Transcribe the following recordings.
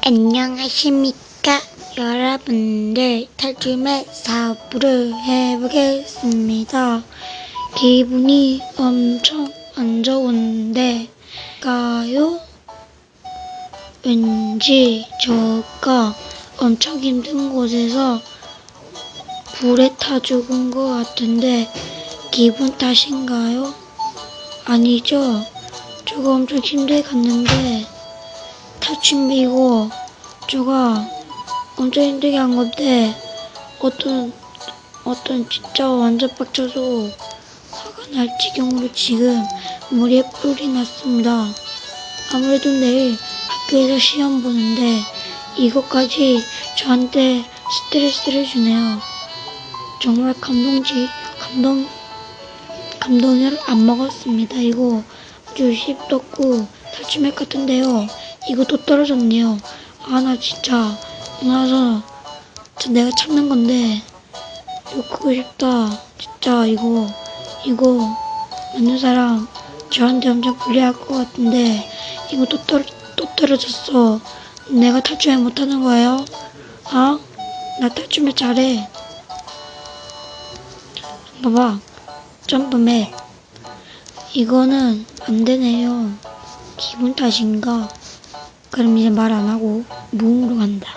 안녕하십니까 여러분들. 탈춤의 사부를 해보겠습니다. 기분이 엄청 안 좋은데 가요? 왠지 저가 엄청 힘든 곳에서 불에 타 죽은 것 같은데 기분 탓인가요? 아니죠. 저가 엄청 힘들게 갔는데 타춤이고 저가 엄청 힘들게 한 건데 어떤 어떤 진짜 완전 빡쳐서 화가 날 지경으로 지금 머리에 뿔이 났습니다. 아무래도 내일 학교에서 시험 보는데 이것까지 저한테 스트레스를 주네요. 정말 감동지 감동 감동을 안 먹었습니다. 이거 아주 씹떴고 탈춤액 같은데요. 이거 또 떨어졌네요. 아 나 진짜 나서 저 내가 찾는 건데 이거 크고 싶다. 진짜 이거 이거 맞는 사람 저한테 엄청 불리할 것 같은데 이거 또 떨, 또 떨어졌어. 내가 탈춤을 못하는 거예요? 아? 나 탈춤을 잘해. 봐봐. 점프맨. 이거는 안 되네요. 기분 탓인가? 그럼 이제 말 안 하고 무음으로 간다.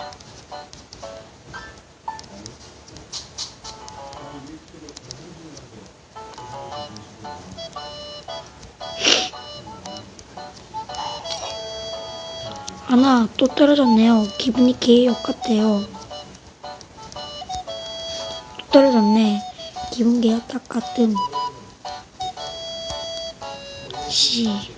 하나 또 떨어졌네요. 기분이 개역 같아요. 또 떨어졌네. 기분 개역 딱 같음. 시.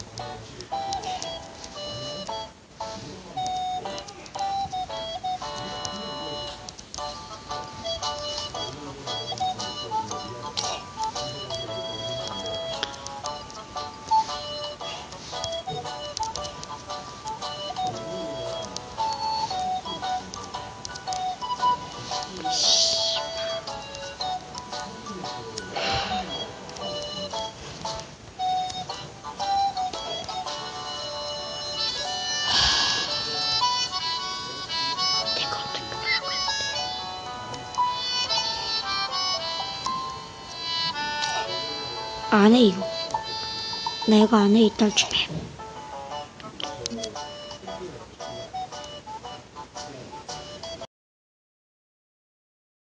안해 이거. 나 이거 안해 이따 주에